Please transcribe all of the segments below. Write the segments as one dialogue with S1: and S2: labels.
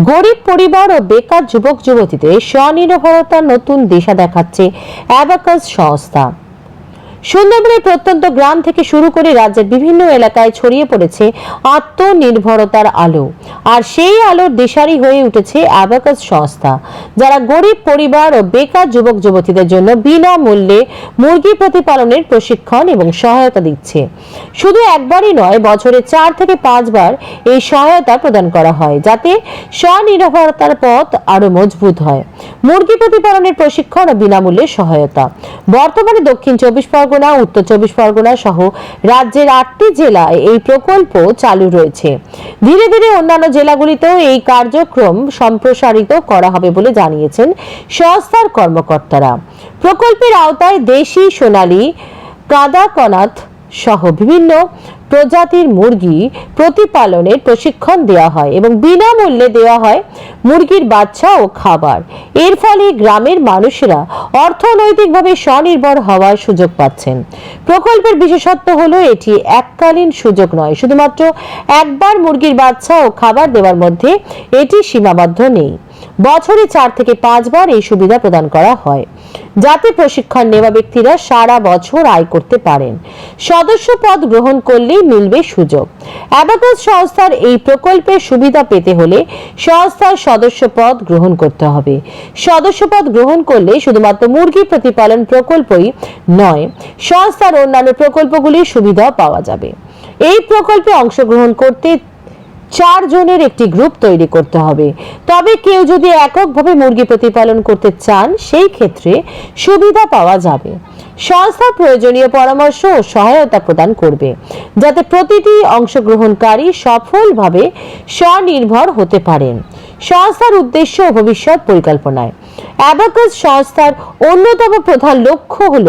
S1: গরিব পরিবার ও বেকার যুবক যুবতীদের স্বনির্ভরতার নতুন দিশা দেখাচ্ছে অ্যাবাকাস সংস্থা। সুন্দরবনের প্রত্যন্ত গ্রাম থেকে শুরু করে রাজ্যের বিভিন্ন এলাকায় ছড়িয়ে পড়েছে আত্মনির্ভরতার আলো। আর সেই আলোর দিশারি হয়ে উঠেছে অ্যাবাকাস সংস্থা যারা গরিব পরিবার ও বেকার যুবক যুবতীদের জন্য বিনামূল্যে মুরগি প্রতিপালনের প্রশিক্ষণ এবং সহায়তা দিচ্ছে। শুধু একবারই নয়, বছরে চার থেকে পাঁচবার এই সহায়তা প্রদান করা হয়, যাতে স্বনির্ভরতার পথ আরও মজবুত হয়। মুরগি প্রতিপালনের প্রশিক্ষণ ও বিনামূল্যে সহায়তা। বর্তমানে দক্ষিণ চব্বিশ পরগনা উত্তর চব্বিশ পরগনা সহ রাজ্যের আটটি জেলায় এই প্রকল্প চালু রয়েছে। ধীরে ধীরে অন্যান্য জেলাগুলিতেও এই কার্যক্রম সম্প্রসারিত করা হবে বলে জানিয়েছেন সংস্থার কর্মকর্তারা। প্রকল্পের আওতায় দেশি সোনালী, কাদাকনাথ সহ বিভিন্ন প্রজাতির মুরগি প্রতিপালনের প্রশিক্ষণ দেওয়া হয় এবং বিনামূল্যে দেওয়া হয় মুরগির বাচ্চা ও খাবার। এর ফলে গ্রামের মানুষেরা অর্থনৈতিকভাবে স্বনির্ভর হওয়ার সুযোগ পাচ্ছেন। প্রকল্পের বিশেষত্ব হলো এটি এককালীন সুযোগ নয়, শুধুমাত্র একবার মুরগির বাচ্চা ও খাবার দেওয়ার মধ্যে এটি সীমাবদ্ধ নেই। বছরে চার থেকে পাঁচবার এই সুবিধা প্রদান করা হয়। যাতে প্রশিক্ষণ নেওয়া ব্যক্তিরা সারা বছর আয় করতে পারেন। সদস্য পদ গ্রহণ করলেই মিলবে সুযোগ। অ্যাবাকাস সংস্থার এই প্রকল্পের সুবিধা পেতে হলে সংস্থার সদস্য পদ গ্রহণ করতে হবে। সদস্য পদ গ্রহণ করলে শুধুমাত্র মুরগি প্রতিপালন প্রকল্পই নয়, সংস্থার অন্যান্য প্রকল্পগুলির সুবিধা পাওয়া যাবে। এই প্রকল্পে অংশগ্রহণ করতে চার জনের একটি গ্রুপ তৈরি করতে হবে। তবে কেউ যদি এককভাবে মুরগি প্রতিপালন করতে চান, সেই ক্ষেত্রে সুবিধা পাওয়া যাবে। সংস্থা প্রয়োজনীয় পরামর্শ ও সহায়তা প্রদান করবে, যাতে প্রতিটি অংশগ্রহণকারী সফলভাবে স্বনির্ভর হতে পারেন। সংস্থার উদ্দেশ্য ও ভবিষ্যৎ পরিকল্পনায়। অ্যাবাকাস সংস্থার অন্যতম প্রধান লক্ষ্য হল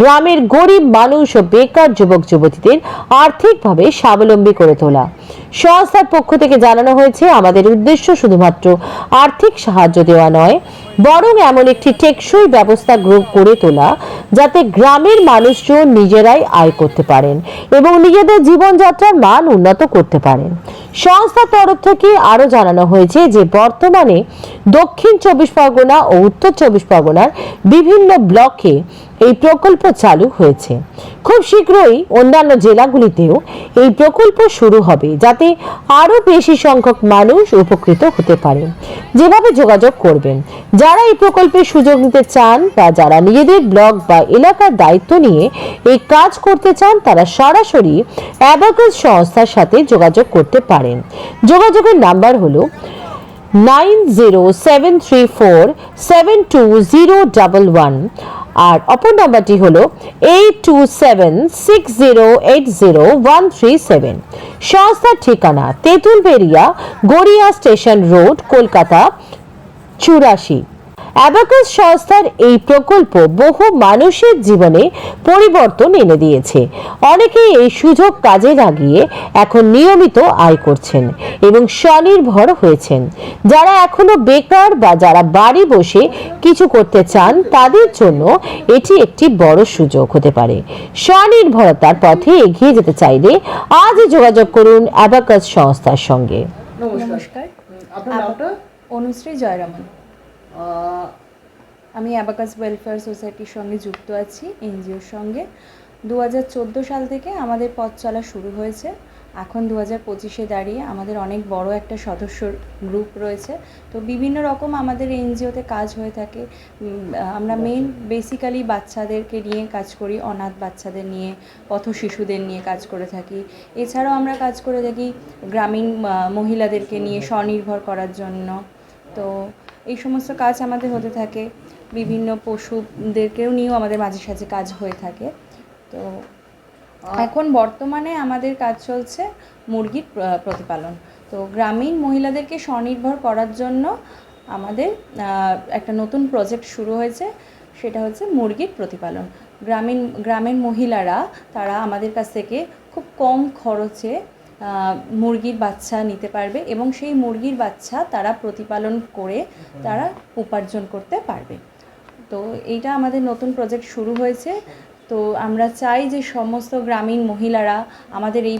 S1: গ্রামের গরিব মানুষ ও বেকার যুবক যুবতীদের আর্থিকভাবে স্বাবলম্বী করে তোলা। সংস্থার পক্ষ থেকে জানানো হয়েছে, আমাদের উদ্দেশ্য শুধুমাত্র আর্থিক সাহায্য দেওয়া নয়, বরং এমন একটি টেকসই ব্যবস্থা গড়ে তোলা, যাতে গ্রামের মানুষজন নিজেরাই আয় করতে পারেন এবং নিজেদের জীবনযাত্রার মান উন্নত করতে পারেন। সংস্থার তরফ থেকে আরও জানানো হয়েছে যে বর্তমানে দক্ষিণ চব্বিশ পরগনা ও উত্তর চব্বিশ পরগনার বিভিন্ন ব্লকে এই প্রকল্প চালু হয়েছে। খুব শীঘ্রই অন্যান্য জেলাগুলিতেও এই প্রকল্প শুরু হবে, যাতে আরও বেশি সংখ্যক মানুষ উপকৃত হতে পারে। যেভাবে যোগাযোগ করবেন। যারা এই প্রকল্পের সুযোগ নিতে চান বা যারা নিজেদের ব্লক বা এলাকার দায়িত্ব নিয়ে এই কাজ করতে চান, তারা সরাসরি অ্যাবাকাস সংস্থার সাথে যোগাযোগ করতে পারেন। যোগাযোগের নাম্বার হলো nine zero seven three four seven two zero double one. আর অপর নাম্বারটি হল eight two seven six zero eight zero one three seven সংস্থার ঠিকানা তেঁতুলবেরিয়া গড়িয়া স্টেশন রোড, কলকাতা, চুরাশি। অ্যাবাকাস সংস্থার এই প্রকল্প বহু মানুষের জীবনে পরিবর্তন এনে দিয়েছে। অনেকেই এই সুযোগ কাজে লাগিয়ে এখন নিয়মিত আয় করছেন এবং স্বনির্ভর হয়েছেন। যারা এখনও বেকার বা যারা বাড়ি বসে কিছু করতে চান তাদের জন্য এটি একটি বড় সুযোগ হতে পারে। স্বনির্ভরতার পথে এগিয়ে যেতে চাইলে আজই যোগাযোগ করুন অ্যাবাকাস সংস্থার সঙ্গে।
S2: নমস্কার।
S3: আপনার নামটা?
S2: অনুশ্রী জয়রামন। আমি অ্যাবাকাস ওয়েলফেয়ার সোসাইটির সঙ্গে যুক্ত আছি, এনজিওর সঙ্গে। দু হাজার চোদ্দ সাল থেকে আমাদের পথ চলা শুরু হয়েছে। এখন দু হাজার পঁচিশে দাঁড়িয়ে আমাদের অনেক বড় একটা সদস্য গ্রুপ রয়েছে। তো বিভিন্ন রকম আমাদের এনজিওতে কাজ হয়ে থাকে। আমরা মেন বেসিক্যালি বাচ্চাদেরকে নিয়ে কাজ করি, অনাথ বাচ্চাদের নিয়ে, পথ শিশুদের নিয়ে কাজ করে থাকি। এছাড়াও আমরা কাজ করে থাকি গ্রামীণ মহিলাদেরকে নিয়ে স্বনির্ভর করার জন্য। তো এই সমস্ত কাজ আমাদের হতে থাকে। বিভিন্ন পশুদেরকেও নিয়েও আমাদের মাঝে সাঝে কাজ হয়ে থাকে। তো এখন বর্তমানে আমাদের কাজ চলছে মুরগির প্রতিপালন। তো গ্রামীণ মহিলাদেরকে স্বনির্ভর করার জন্য আমাদের একটা নতুন প্রজেক্ট শুরু হয়েছে। সেটা হচ্ছে মুরগির প্রতিপালন। গ্রামীণ, গ্রামের মহিলারা, তারা আমাদের কাছ থেকে খুব কম খরচে মুরগির বাচ্চা নিতে পারবে এবং সেই মুরগির বাচ্চা তারা প্রতিপালন করে তারা উপার্জন করতে পারবে। তো এইটা আমাদের নতুন প্রজেক্ট শুরু হয়েছে। তো আমরা চাই যে সমস্ত গ্রামীণ মহিলারা আমাদের এই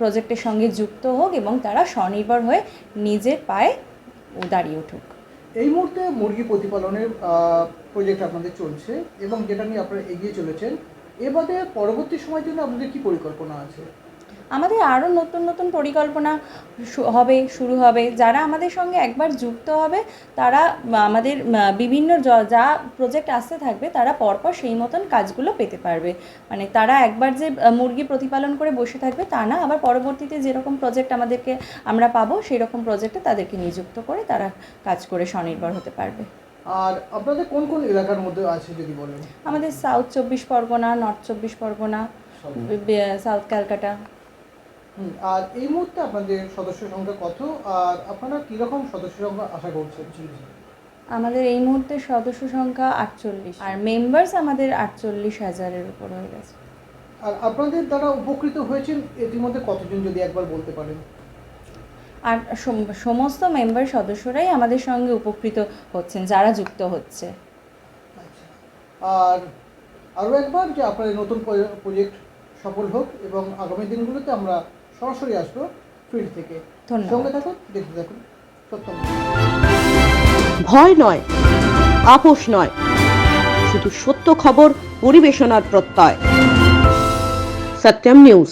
S2: প্রজেক্টের সঙ্গে যুক্ত হোক এবং তারা স্বনির্ভর হয়ে নিজের পায়ে দাঁড়িয়ে উঠুক।
S3: এই মুহূর্তে মুরগি প্রতিপালনের প্রজেক্ট আপনাদের চলছে এবং যেটা নিয়ে আপনারা এগিয়ে চলেছেন, এবারে পরবর্তী সময়ের জন্য আপনাদের কি পরিকল্পনা আছে?
S2: আমাদের আরও নতুন নতুন পরিকল্পনা হবে শুরু হবে। যারা আমাদের সঙ্গে একবার যুক্ত হবে তারা আমাদের বিভিন্ন যা প্রজেক্ট আসতে থাকবে তারা পরপর সেই মতন কাজগুলো পেতে পারবে। মানে তারা একবার যে মুরগি প্রতিপালন করে বসে থাকবে তা না। আবার পরবর্তীতে যেরকম প্রজেক্ট আমাদেরকে আমরা পাবো সেই রকম প্রজেক্টে তাদেরকে নিযুক্ত করে তারা কাজ করে স্বনির্ভর হতে পারবে।
S3: আর আপনাদের কোন কোন এলাকার মধ্যে আছে যদি বলেন?
S2: আমাদের সাউথ চব্বিশ পরগনা নর্থ চব্বিশ পরগনা সাউথ ক্যালকাটা
S3: আর এই মুহূর্তে আপনাদের সদস্য সংখ্যা কত? আর আপনারা কীরকম সদস্য সংখ্যা আশা করছেন?
S2: আমাদের এই মুহূর্তে সদস্য সংখ্যা আটচল্লিশ। আর মেম্বার্স আমাদের আটচল্লিশ হাজারের উপর হয়ে গেছে।
S3: আর আপনাদের দ্বারা উপকৃত হয়েছেন ইতিমধ্যে কতজন যদি একবার বলতে পারেন?
S2: আর সম- সমস্ত মেম্বার সদস্যরাই আমাদের সঙ্গে উপকৃত হচ্ছেন যারা যুক্ত হচ্ছে।
S3: আচ্ছা। আর আরও একবার যে আপনাদের নতুন প্রজেক্ট সফল হোক এবং আগামী দিনগুলোতে আমরা সরাসরি আসব ফিল্ড থেকে। সঙ্গে থাকুন দেখতে থাকুন সত্যম।
S4: ভয় নয় আপোষ নয় শুধু সত্য খবর পরিবেশনার প্রত্যয়। সত্যম নিউজ।